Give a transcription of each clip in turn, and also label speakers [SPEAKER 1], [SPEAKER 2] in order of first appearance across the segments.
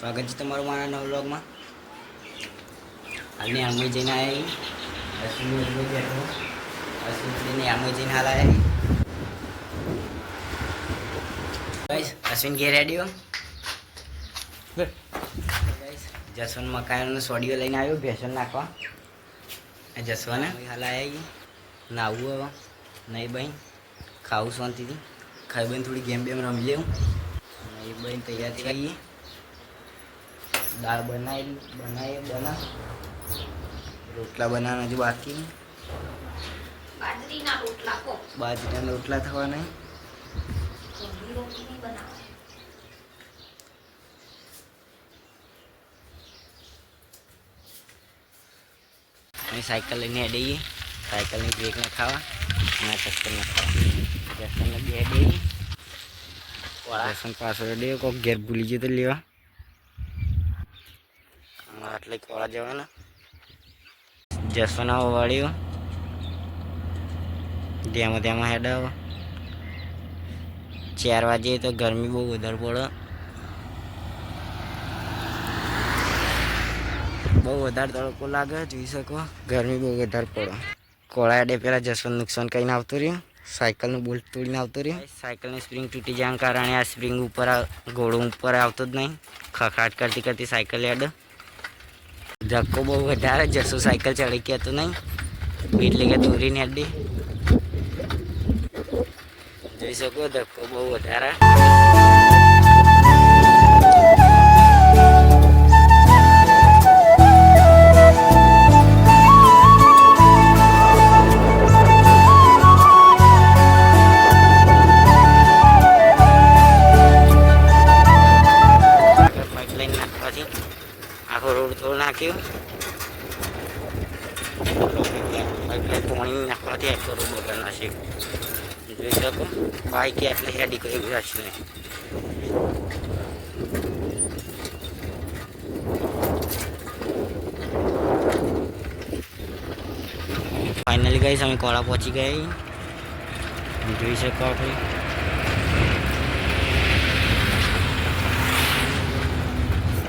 [SPEAKER 1] સ્વાગત છે તમારું મારા નવ બ્લોગમાં હાલની આમોઈ જઈને આવી અશ્વિન આમોઈ જઈને હાલ આવી અશ્વિન ઘેર રેડિયો જસવંત મકાઈનો સોડિયો લઈને આવ્યો ભેસન નાખવા. આ હાલ આવી નાવું હવે. નહીં બહેન ખાવું શાંતિથી. ખાઈ બહેન થોડી ગેમ બેમ રમી લેવું. નહીં બહેન તૈયાર થઈ ગઈ દાળ બનાવી બનાવી બના. રોટલા બનાવવાના હજુ બાકી.
[SPEAKER 2] બાજરીના રોટલા કો.
[SPEAKER 1] બાજરાના રોટલા થવાના. સાયકલ લઈને હેડીએ. સાયકલની બ્રેક ના ખાવા. અને ચક્કર ના ખાવા. જસનને બે દઈએ પાછળ પાછો હેડી કોક ઘેર ભૂલી ગયો તો લેવા. અમારે આટલે કોળા જવાના. જસન વાળ્યો ધ્યામાં ધ્યામાં હેડાવ. ચાર વાગે તો ગરમી બહુ વધારે પડે. બહુ વધારે તડકો લાગે, જોઈ શકો. ગરમી બહુ વધારે પડે. કોળા અડે પહેલાં જસવંત નુકસાન કરીને આવતું રહ્યું. સાયકલનું બોલ્ટ તોડીને આવતું રહ્યું. સાયકલની સ્પ્રિંગ તૂટી જવાના કારણે આ સ્પ્રિંગ ઉપર ઘોડો ઉપર આવતું જ નહીં. ખખડાટ કરતી કરતી સાયકલ અડે ધક્કો બહુ વધારે જશો સાયકલ ચડી ગયા તો નહીં? એટલે કે દોરીને અડી જોઈ શકો, ધક્કો બહુ વધારે. પાઇપલાઇન પાણી નાખવાથી આખો રોડ બગાડ નાખ્યો જોઈ શકો બાઈક એટલે હેડી કરી રાખશે નહીં ફાઇનલી ગઈ અમે કોળા પહોંચી ગઈ જોઈ શકો આપણે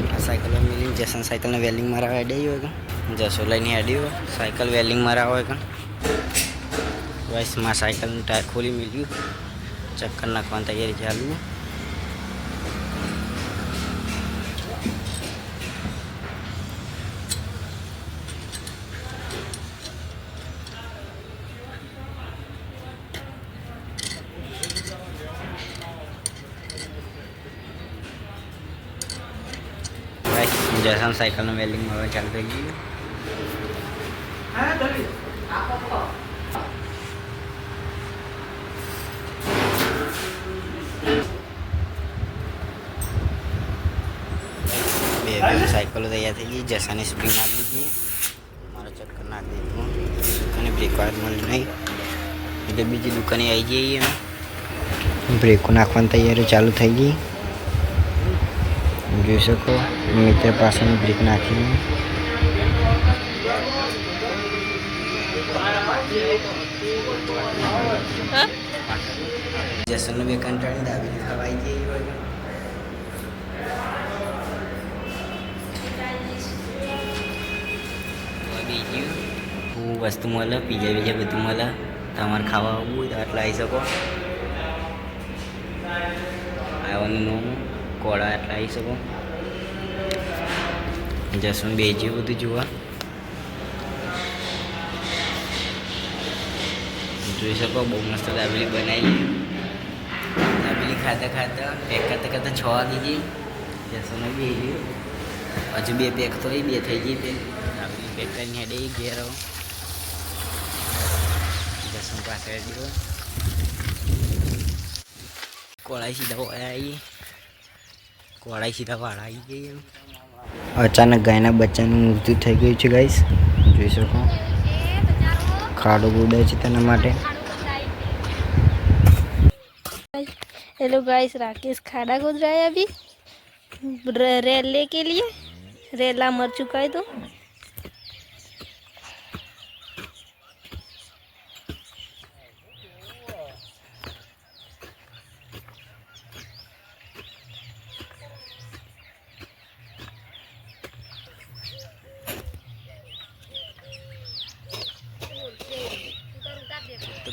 [SPEAKER 1] આ સાયકલ મિલી જસન સાયકલને વેલ્ડિંગ મારા હેડી હોય કે જસો લઈને હેડી હોય સાયકલ વેલ્ડિંગ મારા હોય કે બસ માં સાયકલનું ટાયર ખોલી મિલ્યું ચક્કર નાખવાની તૈયારી ચાલુ બસ જસન સાયકલનું વેલ્ડિંગ મારવા ચાલુ થઈ ગયું બે બે સાયકલો તૈયાર થઈ ગઈ. જસાને સ્પ્રિંગ નાખી દીધી. મારો ચક્કર નાખી દીધું દુકાને બ્રેક વાર મળી નહીં. એટલે બીજી દુકાને આવી જઈએ અમે. બ્રેકો નાખવાની તૈયારી ચાલુ થઈ ગઈ. જોઈ શકો મિત્ર પાસેની બ્રેક નાખી જસનને બે કંટાળી દાબી ખવાઈ ગઈ હોય હું વસ્તુ મળે પીઝા બીજા બધું મળે તમારે ખાવા આવવું હોય તો આટલા આવી શકો આવવાનું નોમ કોળા આટલા આવી શકો જસુન બેજ્યું બધું જોવા જોઈ શકો બહુ મસ્ત દાબેલી બનાવી દાબેલી ખાતા ખાતા પેક કરતા કરતા છ વાગી ગઈ જસોને બે હજુ બે પેક તો બે થઈ ગઈ પેક દાબેલી પેક કરીને હેડે ઘેર આવો જસોન પાસે હેડી કોળાઈ સીધા વાળા આવી કોળાઈ સીધા વાળા આવી ગઈ એમ અચાનક ગાયના બચ્ચાનું મૃત્યુ થઈ ગયું છે ગાઈસ જોઈ શકો ખાડો ગુડે છે તેના માટે
[SPEAKER 2] हेलो गाइस राकेश खाड़ा खोद रहा है अभी र- रेले के लिए रेला मर चुका है तो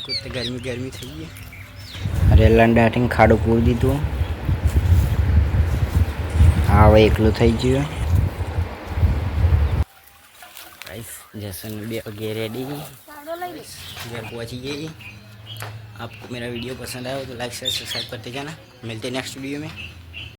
[SPEAKER 1] કૂદતે ગરમી ગરમી થઈ ગઈ રેલન દાટીને ખાડું પૂરી દીધું હા હવે એકલું થઈ ગયું गाइस जैसन भी अगे रेडी घर पहुंची गई आपको मेरा वीडियो पसंद आया हो तो लाइक शेयर सब्सक्राइब करते जाना मिलते हैं नेक्स्ट वीडियो में